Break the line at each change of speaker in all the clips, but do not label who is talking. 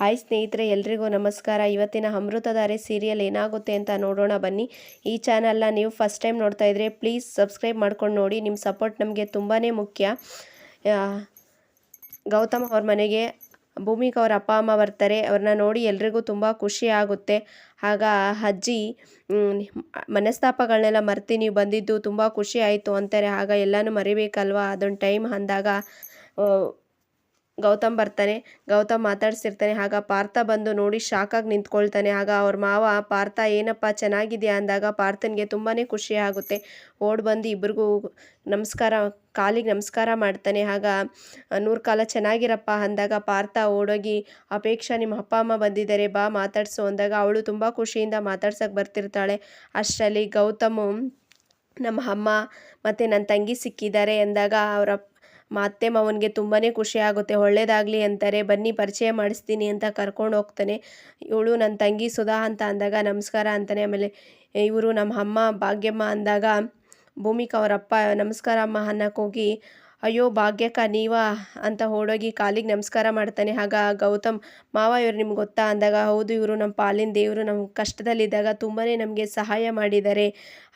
Hi ಸ್ನೇಹಿತರೆ, ಎಲ್ರಿಗೂ ನಮಸ್ಕಾರ. ಇವತ್ತಿನ ಅಮೃತಧಾರೆ ಸೀರಿಯಲ್ ಏನಾಗುತ್ತೆ ಅಂತ ನೋಡೋಣ ಬನ್ನಿ. ಈ ಚಾನಲ್ನ ನೀವು ಫಸ್ಟ್ ಟೈಮ್ ನೋಡ್ತಾ ಇದ್ರೆ ಪ್ಲೀಸ್ ಸಬ್ಸ್ಕ್ರೈಬ್ ಮಾಡ್ಕೊಂಡು ನೋಡಿ. ನಿಮ್ಮ ಸಪೋರ್ಟ್ ನಮಗೆ ತುಂಬಾ ಮುಖ್ಯ. ಗೌತಮ್ ಅವ್ರ ಮನೆಗೆ ಭೂಮಿಕಾ ಅವ್ರ ಅಪ್ಪ, ಅಮ್ಮ ಬರ್ತಾರೆ. ಅವ್ರನ್ನ ನೋಡಿ ಎಲ್ರಿಗೂ ತುಂಬ ಖುಷಿ ಆಗುತ್ತೆ. ಆಗ ಅಜ್ಜಿ ಮನಸ್ತಾಪಗಳನ್ನೆಲ್ಲ ಮರ್ತಿ ನೀವು ಬಂದಿದ್ದು ತುಂಬ ಖುಷಿ ಆಯಿತು ಅಂತಾರೆ. ಆಗ ಎಲ್ಲನೂ ಮರಿಬೇಕಲ್ವಾ? ಅದೊಂದು ಟೈಮ್ ಅಂದಾಗ ಗೌತಮ್ ಬರ್ತಾನೆ, ಗೌತಮ್ ಮಾತಾಡ್ಸಿರ್ತಾನೆ, ಆಗ ಪಾರ್ಥ ಬಂದು ನೋಡಿ ಶಾಕಾಗಿ ನಿಂತ್ಕೊಳ್ತಾನೆ, ಆಗ ಅವ್ರ ಮಾವ, ಪಾರ್ಥ, ಏನಪ್ಪ, ಚೆನ್ನಾಗಿದೆಯಾ? ಅಂದಾಗ ಪಾರ್ಥನ್ಗೆ ತುಂಬಾ ಖುಷಿ ಆಗುತ್ತೆ. ಓಡ್ ಬಂದು ಇಬ್ರಿಗೂ ನಮಸ್ಕಾರ, ಕಾಲಿಗೆ ನಮಸ್ಕಾರ ಮಾಡ್ತಾನೆ, ಆಗ, ನೂರು ಕಾಲ ಚೆನ್ನಾಗಿರಪ್ಪ ಅಂದಾಗ ಪಾರ್ಥ ಓಡೋಗಿ, ಅಪೇಕ್ಷಾ ನಿಮ್ಮ ಅಪ್ಪ, ಅಮ್ಮ ಬಂದಿದ್ದಾರೆ ಬಾ, ಮಾತಾಡ್ಸು ಅಂದಾಗ ಅವಳು ತುಂಬ ಖುಷಿಯಿಂದ ಮಾತಾಡ್ಸೋಕೆ ಬರ್ತಿರ್ತಾಳೆ. ಅಷ್ಟರಲ್ಲಿ ಗೌತಮ್, ನಮ್ಮ ಅಮ್ಮ ಮತ್ತು ನನ್ನ ತಂಗಿ ಸಿಕ್ಕಿದ್ದಾರೆ ಅಂದಾಗ ಅವರ ಅತ್ತೆ ಮಾವನಿಗೆ ತುಂಬಾ ಖುಷಿ ಆಗುತ್ತೆ, ಒಳ್ಳೇದಾಗಲಿ ಅಂತಾರೆ, ಬನ್ನಿ ಪರಿಚಯ ಮಾಡಿಸ್ತೀನಿ ಅಂತ ಕರ್ಕೊಂಡು ಹೋಗ್ತಾನೆ. ಇವಳು ನನ್ನ ತಂಗಿ ಸುಧಾ ಅಂತ ಅಂದಾಗ ನಮಸ್ಕಾರ ಅಂತಾನೆ. ಆಮೇಲೆ ಇವರು ನಮ್ಮ ಅಮ್ಮ ಭಾಗ್ಯಮ್ಮ ಅಂದಾಗ ಭೂಮಿಕಾ ಅವರಪ್ಪ ನಮಸ್ಕಾರ ಅಮ್ಮ ಅನ್ನೋಕ್ಕೋಗಿ ಅಯ್ಯೋ ಭಾಗ್ಯಕ್ಕ, ನೀವಾ? ಅಂತ ಓಡೋಗಿ ಕಾಲಿಗೆ ನಮಸ್ಕಾರ ಮಾಡ್ತಾನೆ. ಆಗ ಗೌತಮ್, ಮಾವ ಇವರು ನಿಮ್ಗೆ ಗೊತ್ತಾ? ಅಂದಾಗ, ಹೌದು, ಇವರು ನಮ್ಮ ಪಾಲಿನ ದೇವರು, ನಮ್ಮ ಕಷ್ಟದಲ್ಲಿದ್ದಾಗ ತುಂಬಾ ನಮಗೆ ಸಹಾಯ ಮಾಡಿದ್ದಾರೆ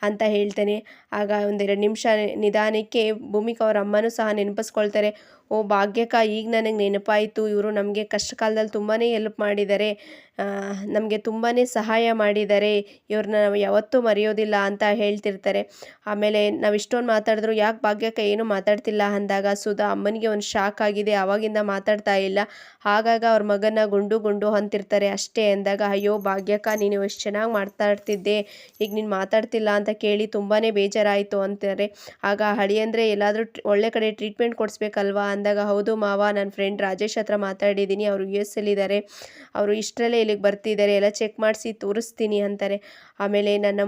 ಅಂತ ಹೇಳ್ತಾನೆ. ಆಗ ಒಂದೆರಡು ನಿಮಿಷ ನಿಧಾನಕ್ಕೆ ಭೂಮಿಕಾ ಅವ್ರ ಅಮ್ಮನೂ ಸಹ ನೆನಪಿಸ್ಕೊಳ್ತಾರೆ, ಓ ಭಾಗ್ಯಕ್ಕ, ಈಗ ನನಗೆ ನೆನಪಾಯಿತು, ಇವರು ನಮಗೆ ಕಷ್ಟ ಕಾಲದಲ್ಲಿ ತುಂಬಾ ಎಲ್ಪ್ ಮಾಡಿದ್ದಾರೆ ನಮಗೆ ತುಂಬಾ ಸಹಾಯ ಮಾಡಿದ್ದಾರೆ ಇವ್ರನ್ನ ನಾವು ಯಾವತ್ತೂ ಮರೆಯೋದಿಲ್ಲ ಅಂತ ಹೇಳ್ತಿರ್ತಾರೆ. ಆಮೇಲೆ ನಾವು ಇಷ್ಟೊಂದು ಮಾತಾಡಿದ್ರು, ಯಾಕೆ ಭಾಗ್ಯಕ್ಕೆ ಏನು ಮಾತಾಡ್ತಿಲ್ಲ ಅಂದಾಗ, ಸುಧಾ ಅಮ್ಮನಿಗೆ ಒಂದು ಶಾಕ್ ಆಗಿದೆ ಆವಾಗಿಂದ ಮಾತಾಡ್ತಾ ಇಲ್ಲ. ಹಾಗಾಗ ಅವ್ರ ಮಗನ ಗುಂಡು ಗುಂಡು ಅಂತಿರ್ತಾರೆ ಅಷ್ಟೇ ಅಂದಾಗ, ಅಯ್ಯೋ ಭಾಗ್ಯಕ್ಕ, ನೀನು ಎಷ್ಟು ಚೆನ್ನಾಗಿ ಮಾತಾಡ್ತಿದ್ದೆ, ಈಗ ನೀನು ಮಾತಾಡ್ತಿಲ್ಲ ಅಂತ ಕೇಳಿ ತುಂಬಾ ಬೇಜಾರಾಯಿತು, ಅಂತಾರೆ. ಆಗ ಹಳಿಯಂದ್ರೆ ಎಲ್ಲಾದರೂ ಒಳ್ಳೆ ಕಡೆ ಟ್ರೀಟ್ಮೆಂಟ್ ಕೊಡಿಸ್ಬೇಕಲ್ವಾ ಅಂದಾಗ, ಹೌದು ಮಾವ ನನ್ನ ಫ್ರೆಂಡ್ ರಾಜೇಶ್ ಹತ್ರ ಮಾತಾಡಿದ್ದೀನಿ ಅವರು ಯು ಎಸ್ ಎಲ್ಲಿದ್ದಾರೆ ಅವರು ಇಷ್ಟರಲ್ಲೇ ಇಲ್ಲಿಗೆ ಬರ್ತಿದ್ದಾರೆ, ಎಲ್ಲ ಚೆಕ್ ಮಾಡಿಸಿ ತೋರಿಸ್ತೀನಿ ಅಂತಾರೆ. ಆಮೇಲೆ ನನ್ನ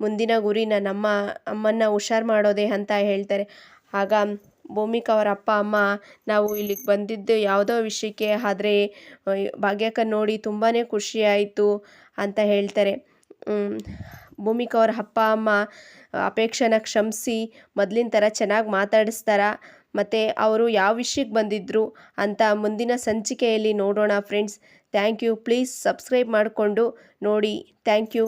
ಮುಂದಿನ ಗುರಿ ನನ್ನ ಅಮ್ಮ ಅಮ್ಮನ್ನ ಹುಷಾರು ಮಾಡೋದೇ ಅಂತ ಹೇಳ್ತಾರೆ. ಆಗ ಭೂಮಿಕಾ ಅವರ ಅಪ್ಪ, ಅಮ್ಮ, ನಾವು ಇಲ್ಲಿಗೆ ಬಂದಿದ್ದು ಯಾವುದೋ ವಿಷಯಕ್ಕೆ, ಆದರೆ ಭಾಗ್ಯಕ್ಕ ನೋಡಿ ತುಂಬಾ ಖುಷಿ ಆಯಿತು ಅಂತ ಹೇಳ್ತಾರೆ. ಭೂಮಿಕಾ ಅವ್ರ ಅಪ್ಪ, ಅಮ್ಮ ಅಪೇಕ್ಷೆನ ಕ್ಷಮಿಸಿ, ಮೊದಲಿನ ಥರ ಚೆನ್ನಾಗಿ ಮಾತಾಡಿಸ್ತಾರ. ಮತ್ತು ಅವರು ಯಾವ ವಿಷಯಕ್ಕೆ ಬಂದಿದ್ದರು ಅಂತ ಮುಂದಿನ ಸಂಚಿಕೆಯಲ್ಲಿ ನೋಡೋಣ friends thank you please subscribe ಮಾಡಿಕೊಂಡು ನೋಡಿ. Thank you